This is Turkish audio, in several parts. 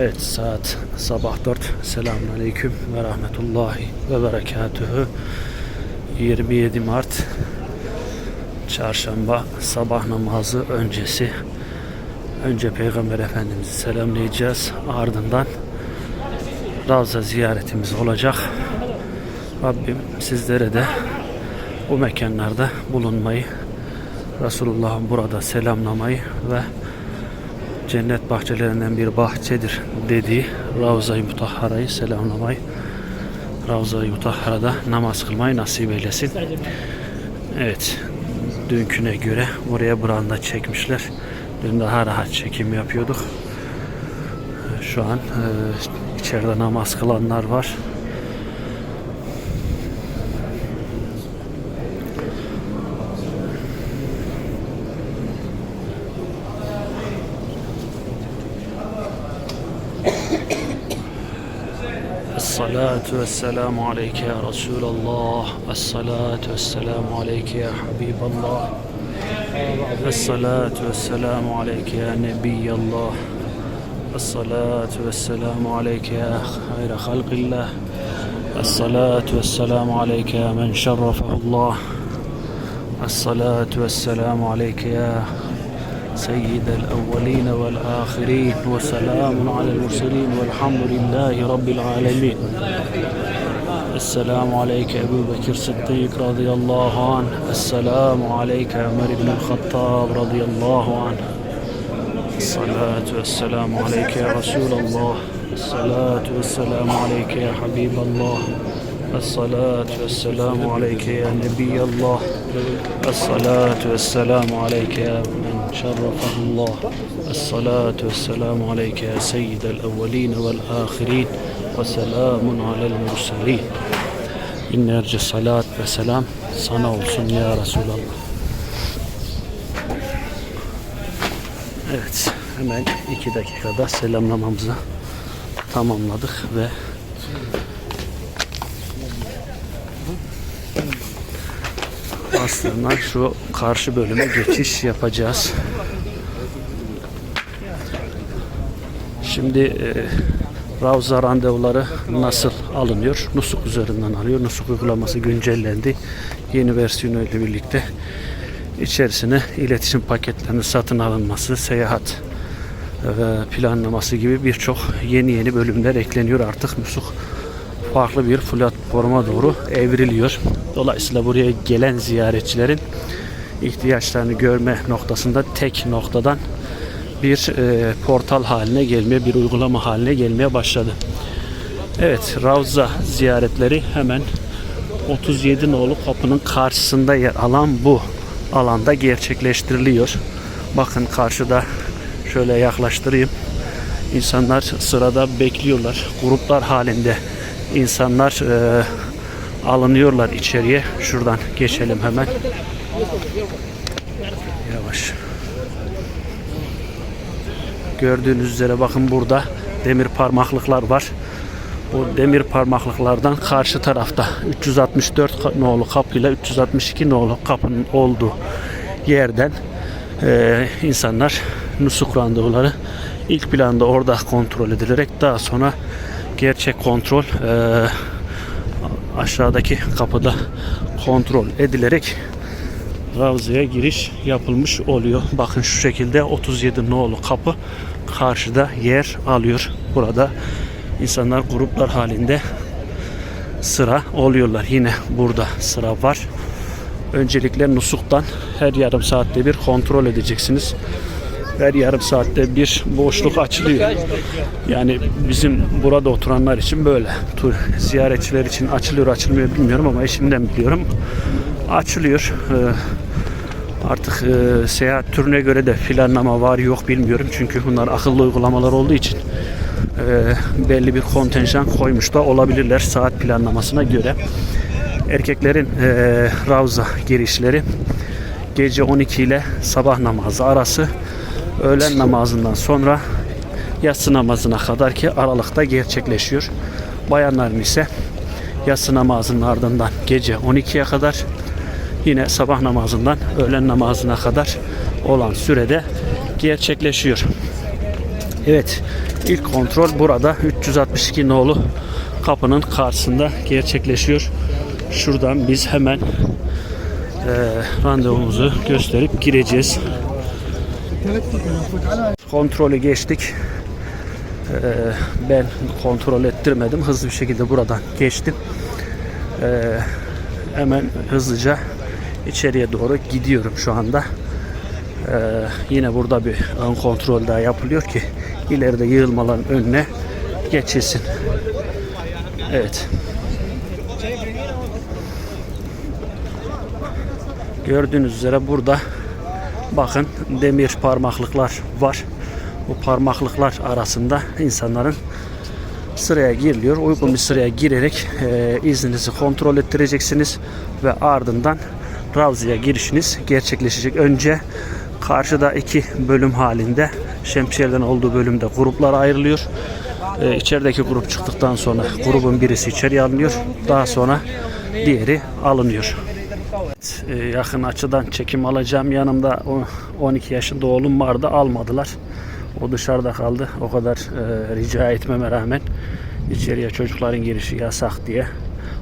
Evet saat sabah 4. Selamun Aleyküm ve Rahmetullahi ve Berekatühü. 27 Mart Çarşamba sabah namazı öncesi. Önce Peygamber Efendimiz'i selamlayacağız. Ardından Ravza ziyaretimiz olacak. Rabbim sizlere de bu mekanlarda bulunmayı, Resulullah'ın burada selamlamayı ve cennet bahçelerinden bir bahçedir dediği Ravza-i Mutahhara'yı selamlamayı, Ravza-i Mutahhara'da namaz kılmayı nasip eylesin. Evet, dünküne göre buraya branda çekmişler. Dün daha rahat çekim yapıyorduk. Şu an e, içeride namaz kılanlar var. الصلاة والسلام عليك يا رسول الله. الصلاة والسلام عليك يا حبيب الله. الصلاة والسلام عليك يا نبي الله. الصلاة والسلام عليك يا خير خلق الله. الصلاة والسلام عليك يا من شرفه الله. الصلاة والسلام عليك يا سيد الأولين والآخرين وسلام على المرسلين والحمد لله رب العالمين. السلام عليك أبو بكر الصديق رضي الله عنه. السلام عليك عمر بن الخطاب رضي الله عنه. الصلاة والسلام عليك يا رسول الله. الصلاة والسلام عليك يا حبيب الله. الصلاة والسلام عليك يا نبي الله. الصلاة والسلام عليك يا من شرفه الله الصلاة والسلام عليك يا سيد الأولين والآخرين وسلام على المرسلين Binlerce salat ve selam sana olsun ya Resulallah. Evet, hemen iki dakikada selamlamamızı tamamladık ve aslında şu karşı bölüme geçiş yapacağız. Şimdi e, Ravza randevuları nasıl alınıyor? Nusuk üzerinden alıyor. Nusuk uygulaması güncellendi. Yeni versiyonu ile birlikte içerisine iletişim paketlerinin satın alınması, seyahat ve planlaması gibi birçok yeni yeni bölümler ekleniyor artık Nusuk farklı bir platforma doğru evriliyor. Dolayısıyla buraya gelen ziyaretçilerin ihtiyaçlarını görme noktasında tek noktadan bir e, portal haline gelmeye, bir uygulama haline gelmeye başladı. Evet, Ravza ziyaretleri hemen 37 nolu kapının karşısında yer alan bu alanda gerçekleştiriliyor. Bakın karşıda şöyle yaklaştırayım. İnsanlar sırada bekliyorlar. Gruplar halinde insanlar e, alınıyorlar içeriye. Şuradan geçelim hemen. Yavaş. Gördüğünüz üzere bakın burada demir parmaklıklar var. Bu demir parmaklıklardan karşı tarafta 364 nolu kapıyla 362 nolu kapının olduğu yerden e, insanlar nusuk randevuları ilk planda orada kontrol edilerek daha sonra gerçek kontrol e, aşağıdaki kapıda kontrol edilerek Ravza'ya giriş yapılmış oluyor. Bakın şu şekilde 37 nolu kapı karşıda yer alıyor. Burada insanlar gruplar halinde sıra oluyorlar. Yine burada sıra var. Öncelikle Nusuk'tan her yarım saatte bir kontrol edeceksiniz. Her yarım saatte bir boşluk açılıyor. Yani bizim burada oturanlar için böyle. Tur ziyaretçiler için açılıyor açılmıyor bilmiyorum ama eşimden biliyorum. Açılıyor. Ee, Artık e, seyahat türüne göre de planlama var yok bilmiyorum. Çünkü bunlar akıllı uygulamalar olduğu için e, belli bir kontenjan koymuş da olabilirler saat planlamasına göre. Erkeklerin e, Ravza girişleri gece 12 ile sabah namazı arası öğlen namazından sonra yatsı namazına kadar ki aralıkta gerçekleşiyor. Bayanların ise yatsı namazının ardından gece 12'ye kadar yine sabah namazından öğlen namazına kadar olan sürede gerçekleşiyor. Evet, ilk kontrol burada 362 nolu kapının karşısında gerçekleşiyor. Şuradan biz hemen eee randevumuzu gösterip gireceğiz. Kontrolü geçtik. Eee, ben kontrol ettirmedim. Hızlı bir şekilde buradan geçtim. Eee, hemen hızlıca içeriye doğru gidiyorum şu anda. Eee, yine burada bir ön kontrol daha yapılıyor ki ileride yığılmaların önüne geçilsin. Evet. Gördüğünüz üzere burada bakın demir parmaklıklar var. Bu parmaklıklar arasında insanların sıraya giriliyor. Uygun bir sıraya girerek e, izninizi kontrol ettireceksiniz ve ardından Ravzi'ye girişiniz gerçekleşecek. Önce karşıda iki bölüm halinde şemsiyelerden olduğu bölümde gruplar ayrılıyor. E, içerideki grup çıktıktan sonra grubun birisi içeriye alınıyor. Daha sonra diğeri alınıyor. Evet, e, yakın açıdan çekim alacağım. Yanımda o- 12 yaşında oğlum vardı. Almadılar. O dışarıda kaldı. O kadar e, rica etmeme rağmen içeriye çocukların girişi yasak diye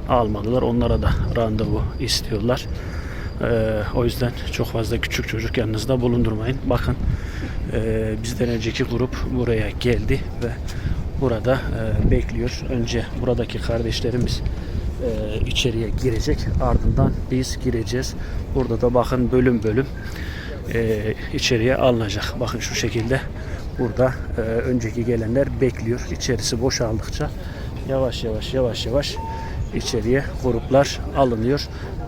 almadılar. Onlara da randevu istiyorlar. E, o yüzden çok fazla küçük çocuk yanınızda bulundurmayın. Bakın e, bizden önceki grup buraya geldi ve burada e, bekliyor. Önce buradaki kardeşlerimiz e, içeriye girecek. Ardından biz gireceğiz. Burada da bakın bölüm bölüm e, içeriye alınacak. Bakın şu şekilde burada e, önceki gelenler bekliyor. İçerisi boşaldıkça yavaş yavaş yavaş yavaş içeriye gruplar alınıyor.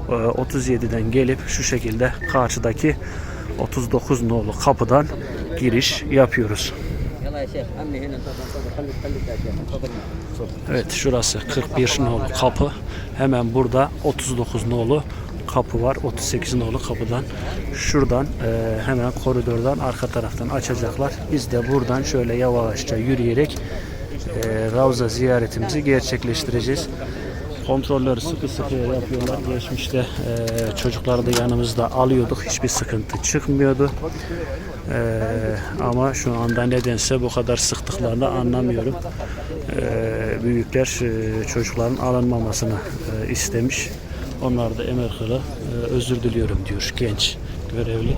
E, 37'den gelip şu şekilde karşıdaki 39 nolu kapıdan giriş yapıyoruz. Evet şurası 41 nolu kapı. Hemen burada 39 nolu kapı var. 38 nolu kapıdan. Şuradan e, hemen koridordan arka taraftan açacaklar. Biz de buradan şöyle yavaşça yürüyerek e, Ravza ziyaretimizi gerçekleştireceğiz. Kontrolleri sıkı sıkı yapıyorlar. Geçmişte e, çocukları da yanımızda alıyorduk. Hiçbir sıkıntı çıkmıyordu. E, ama şu anda nedense bu kadar sıktıklarını anlamıyorum. E, büyükler e, çocukların alınmamasını e, istemiş. Onlar da emir kılı e, özür diliyorum diyor genç görevli.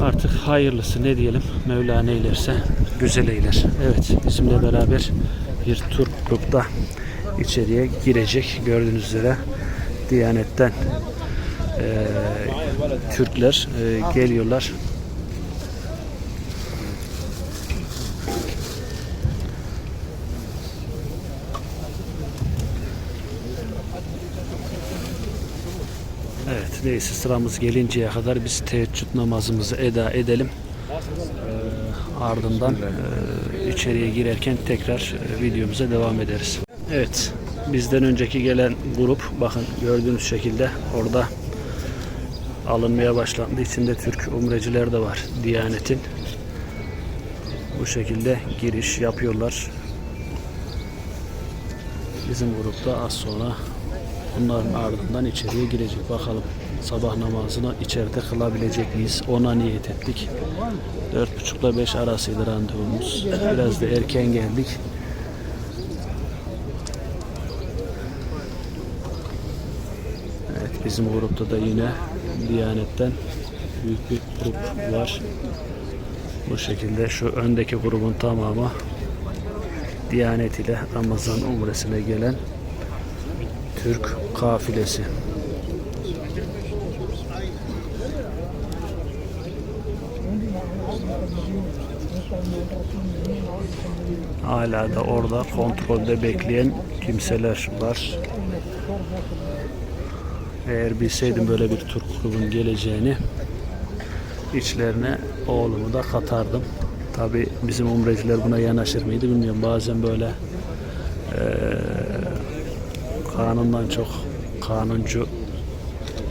Artık hayırlısı ne diyelim Mevla neylerse güzel eyler. Evet bizimle beraber bir tur grupta içeriye girecek. Gördüğünüz üzere Diyanet'ten e, Türkler e, geliyorlar. Evet neyse sıramız gelinceye kadar biz teheccüd namazımızı eda edelim. Ee, ardından e, içeriye girerken tekrar e, videomuza devam ederiz. Evet bizden önceki gelen grup bakın gördüğünüz şekilde orada alınmaya başlandı. İçinde Türk umreciler de var Diyanet'in. Bu şekilde giriş yapıyorlar. Bizim grupta az sonra Bunların ardından içeriye girecek. Bakalım sabah namazını içeride kılabilecek miyiz? Ona niyet ettik. 4.30 ile 5 arasıydı randevumuz. Biraz da erken geldik. Evet bizim grupta da yine Diyanet'ten büyük bir grup var. Bu şekilde şu öndeki grubun tamamı Diyanet ile Ramazan umresine gelen Türk kafilesi. Hala da orada kontrolde bekleyen kimseler var. Eğer bilseydim böyle bir Türk grubun geleceğini içlerine oğlumu da katardım. Tabi bizim umreciler buna yanaşır mıydı bilmiyorum. Bazen böyle kanundan çok kanuncu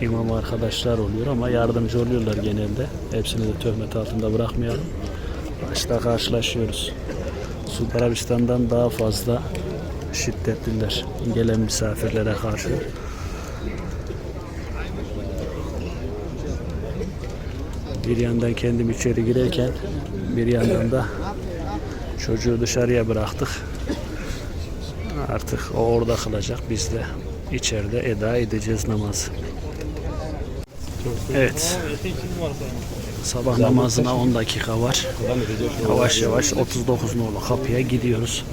imam arkadaşlar oluyor ama yardımcı oluyorlar genelde. Hepsini de töhmet altında bırakmayalım. Başta karşılaşıyoruz. Suudi Arabistan'dan daha fazla şiddetliler gelen misafirlere karşı. Bir yandan kendim içeri girerken bir yandan da Çocuğu dışarıya bıraktık. Artık o orada kalacak. Biz de içeride eda edeceğiz namazı. Evet. Sabah namazına 10 dakika var. Yavaş yavaş 39 nolu kapıya gidiyoruz.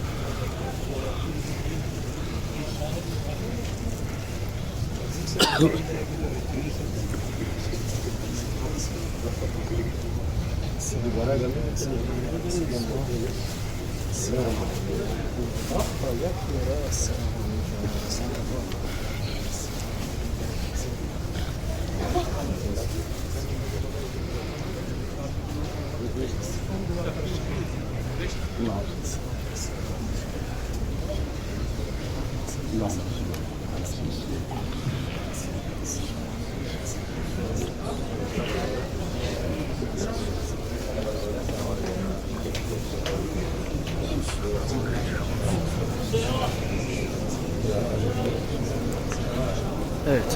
Сьома. Завтра як не раз.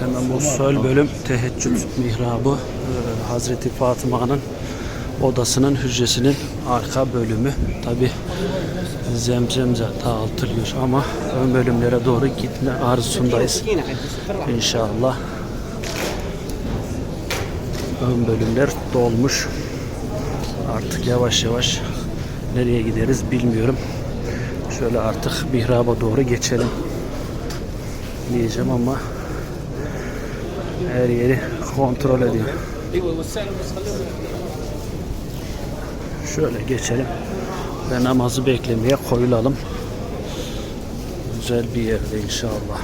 Hemen bu sol bölüm teheccüd mihrabı Ee, Hazreti Fatıma'nın odasının hücresinin arka bölümü. Tabi zemzemze dağıtılıyor ama ön bölümlere doğru gitme arzusundayız. İnşallah ön bölümler dolmuş. Artık yavaş yavaş nereye gideriz bilmiyorum. Şöyle artık mihraba doğru geçelim diyeceğim ama her yeri kontrol ediyor. Şöyle geçelim ve namazı beklemeye koyulalım. Güzel bir yerde inşallah.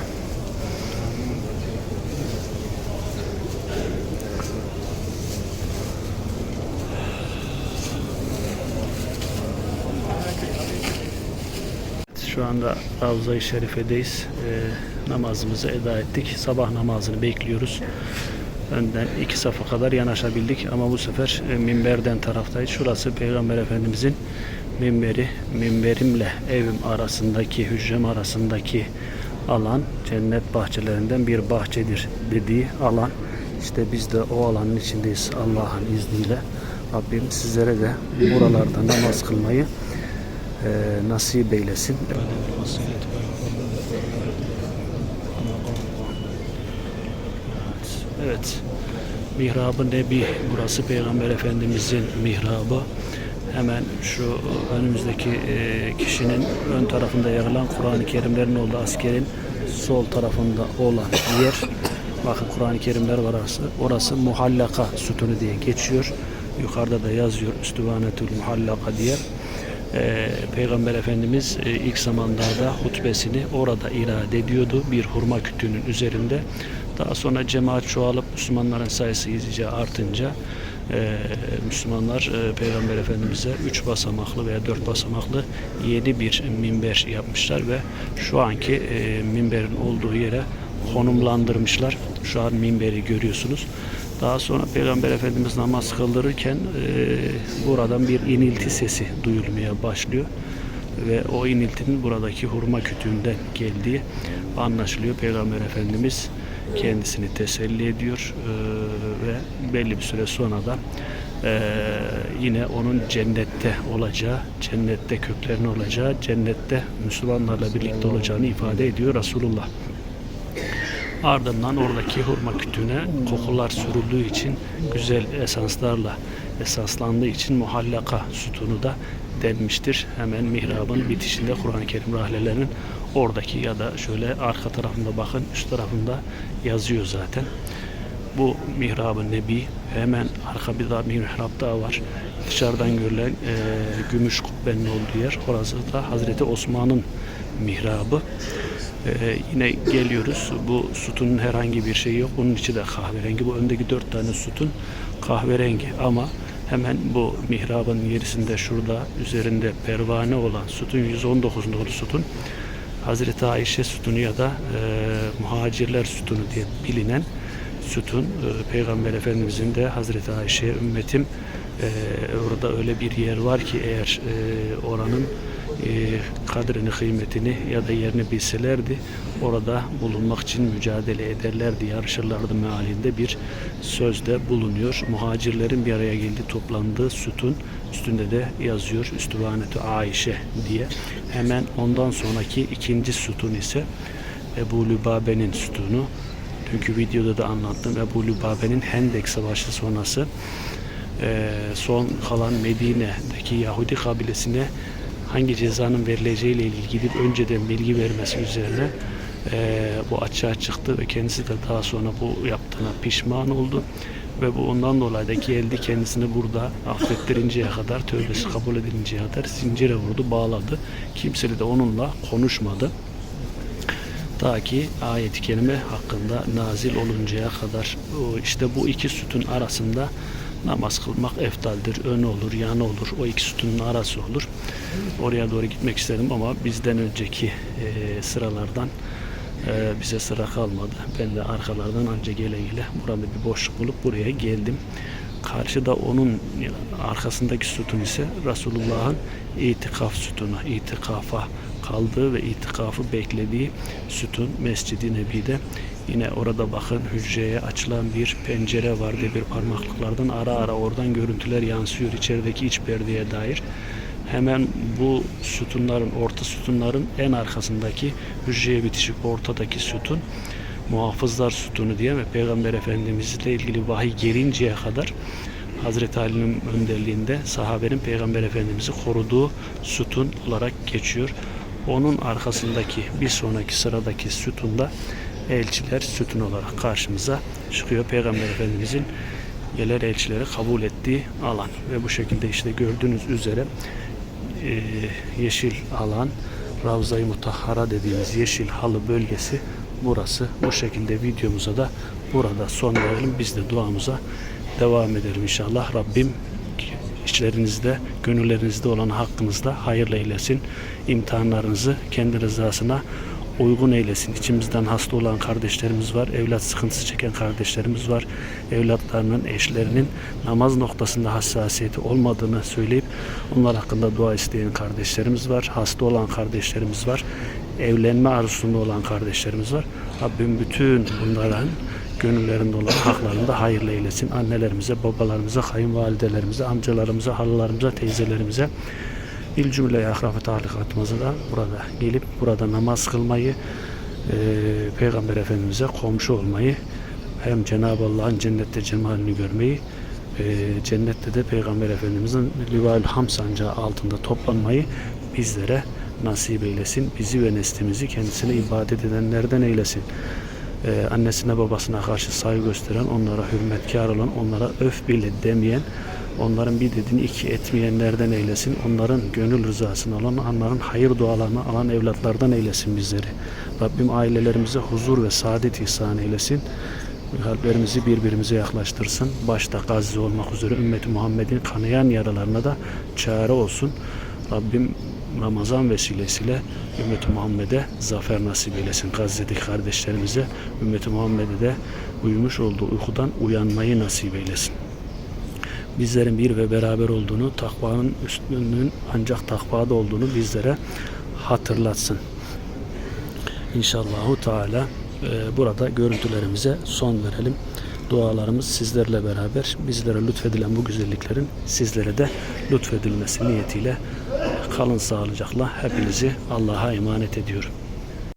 Şu anda Ravza-i Şerife'deyiz. Ee, namazımızı eda ettik. Sabah namazını bekliyoruz. Önden iki safa kadar yanaşabildik ama bu sefer e, minberden taraftayız. Şurası Peygamber Efendimizin minberi. Minberimle evim arasındaki, hücrem arasındaki alan cennet bahçelerinden bir bahçedir dediği alan. İşte biz de o alanın içindeyiz Allah'ın izniyle. Rabbim sizlere de buralarda namaz kılmayı e, nasip eylesin. Evet. Mihrabı Nebi burası Peygamber Efendimizin mihrabı. Hemen şu önümüzdeki e, kişinin ön tarafında yer alan Kur'an-ı Kerimlerin olduğu askerin sol tarafında olan yer. Bakın Kur'an-ı Kerimler var orası. Orası muhallaka sütunu diye geçiyor. Yukarıda da yazıyor Üstüvanetül muhallaka diye. Ee, Peygamber Efendimiz e, ilk zamanlarda hutbesini orada irade ediyordu bir hurma kütüğünün üzerinde. Daha sonra cemaat çoğalıp Müslümanların sayısı iyice artınca e, Müslümanlar e, Peygamber Efendimiz'e üç basamaklı veya dört basamaklı yeni bir minber yapmışlar ve şu anki e, minberin olduğu yere konumlandırmışlar. Şu an minberi görüyorsunuz. Daha sonra Peygamber Efendimiz namaz kıldırırken e, buradan bir inilti sesi duyulmaya başlıyor. Ve o iniltinin buradaki hurma kütüğünden geldiği anlaşılıyor. Peygamber Efendimiz kendisini teselli ediyor e, ve belli bir süre sonra da e, yine onun cennette olacağı, cennette köklerinin olacağı, cennette Müslümanlarla birlikte olacağını ifade ediyor Resulullah. Ardından oradaki hurma kütüğüne kokular sürüldüğü için güzel esanslarla esaslandığı için muhallaka sütunu da denmiştir. Hemen mihrabın bitişinde Kur'an-ı Kerim rahlelerinin oradaki ya da şöyle arka tarafında bakın üst tarafında yazıyor zaten. Bu mihrabın nebi hemen arka bir daha bir mihrap daha var. Dışarıdan görülen e, gümüş kubbenin olduğu yer. Orası da Hazreti Osman'ın mihrabı. Ee, yine geliyoruz. Bu sütunun herhangi bir şeyi yok. Bunun içi de kahverengi. Bu öndeki dört tane sütun kahverengi ama hemen bu mihrabın gerisinde şurada üzerinde pervane olan sütun 119 nolu sütun Hazreti Ayşe sütunu ya da e, muhacirler sütunu diye bilinen sütun e, Peygamber Efendimizin de Hazreti Ayşe'ye ümmetim e, orada öyle bir yer var ki eğer e, oranın kadrini, kıymetini ya da yerini bilselerdi orada bulunmak için mücadele ederlerdi, yarışırlardı mealinde bir sözde bulunuyor. Muhacirlerin bir araya geldi toplandığı sütun üstünde de yazıyor Üstüvanetü Aişe diye. Hemen ondan sonraki ikinci sütun ise Ebu Lübabe'nin sütunu. Dünkü videoda da anlattım. Ebu Lübabe'nin Hendek Savaşı sonrası e, son kalan Medine'deki Yahudi kabilesine hangi cezanın verileceğiyle ilgili gidip önceden bilgi vermesi üzerine e, bu açığa çıktı ve kendisi de daha sonra bu yaptığına pişman oldu. Ve bu ondan dolayı da geldi kendisini burada affettirinceye kadar tövbesi kabul edilinceye kadar zincire vurdu bağladı. Kimse de onunla konuşmadı. Ta ki ayet-i kerime hakkında nazil oluncaya kadar. İşte bu iki sütun arasında namaz kılmak eftaldir. Ön olur, yanı olur. O iki sütunun arası olur. Oraya doğru gitmek istedim ama bizden önceki e, sıralardan e, bize sıra kalmadı. Ben de arkalardan anca gele gele burada bir boşluk bulup buraya geldim. Karşıda onun arkasındaki sütun ise Resulullah'ın itikaf sütunu, itikafa kaldığı ve itikafı beklediği sütun Mescid-i Nebi'de. Yine orada bakın hücreye açılan bir pencere var bir parmaklıklardan ara ara oradan görüntüler yansıyor içerideki iç perdeye dair. Hemen bu sütunların, orta sütunların en arkasındaki hücreye bitişik ortadaki sütun muhafızlar sütunu diye ve Peygamber Efendimizle ilgili vahiy gelinceye kadar Hazreti Ali'nin önderliğinde sahabenin Peygamber Efendimiz'i koruduğu sütun olarak geçiyor. Onun arkasındaki bir sonraki sıradaki sütunda elçiler sütun olarak karşımıza çıkıyor. Peygamber Efendimizin gelir elçileri kabul ettiği alan ve bu şekilde işte gördüğünüz üzere e, yeşil alan Ravza-i Mutahhara dediğimiz yeşil halı bölgesi burası. Bu şekilde videomuza da burada son verelim. Biz de duamıza devam edelim inşallah. Rabbim içlerinizde, gönüllerinizde olan hakkınızda hayırlı eylesin. İmtihanlarınızı kendi rızasına uygun eylesin. İçimizden hasta olan kardeşlerimiz var. Evlat sıkıntısı çeken kardeşlerimiz var. Evlatlarının, eşlerinin namaz noktasında hassasiyeti olmadığını söyleyip onlar hakkında dua isteyen kardeşlerimiz var. Hasta olan kardeşlerimiz var. Evlenme arzusunda olan kardeşlerimiz var. Rabbim bütün bunların gönüllerinde olan haklarını da hayırlı eylesin. Annelerimize, babalarımıza, kayınvalidelerimize, amcalarımıza, halılarımıza, teyzelerimize il cümle akrabı talikatımızı da burada gelip burada namaz kılmayı e, Peygamber Efendimiz'e komşu olmayı hem Cenab-ı Allah'ın cennette cemalini görmeyi e, cennette de Peygamber Efendimiz'in Livaül Ham sancağı altında toplanmayı bizlere nasip eylesin. Bizi ve neslimizi kendisine ibadet edenlerden eylesin. Ee, annesine babasına karşı saygı gösteren, onlara hürmetkar olan, onlara öf bile demeyen, onların bir dediğini iki etmeyenlerden eylesin. Onların gönül rızasını alan, onların hayır dualarını alan evlatlardan eylesin bizleri. Rabbim ailelerimize huzur ve saadet ihsan eylesin. Kalplerimizi birbirimize yaklaştırsın. Başta Gazze olmak üzere ümmeti Muhammed'in kanayan yaralarına da çare olsun. Rabbim Ramazan vesilesiyle ümmeti Muhammed'e zafer nasip eylesin. Gazze'deki kardeşlerimize ümmeti Muhammed'e de uyumuş olduğu uykudan uyanmayı nasip eylesin. Bizlerin bir ve beraber olduğunu, takvanın üstünlüğünün ancak takvada olduğunu bizlere hatırlatsın. İnşallahu Teala e, burada görüntülerimize son verelim. Dualarımız sizlerle beraber bizlere lütfedilen bu güzelliklerin sizlere de lütfedilmesi niyetiyle kalın sağlıcakla hepinizi Allah'a emanet ediyorum.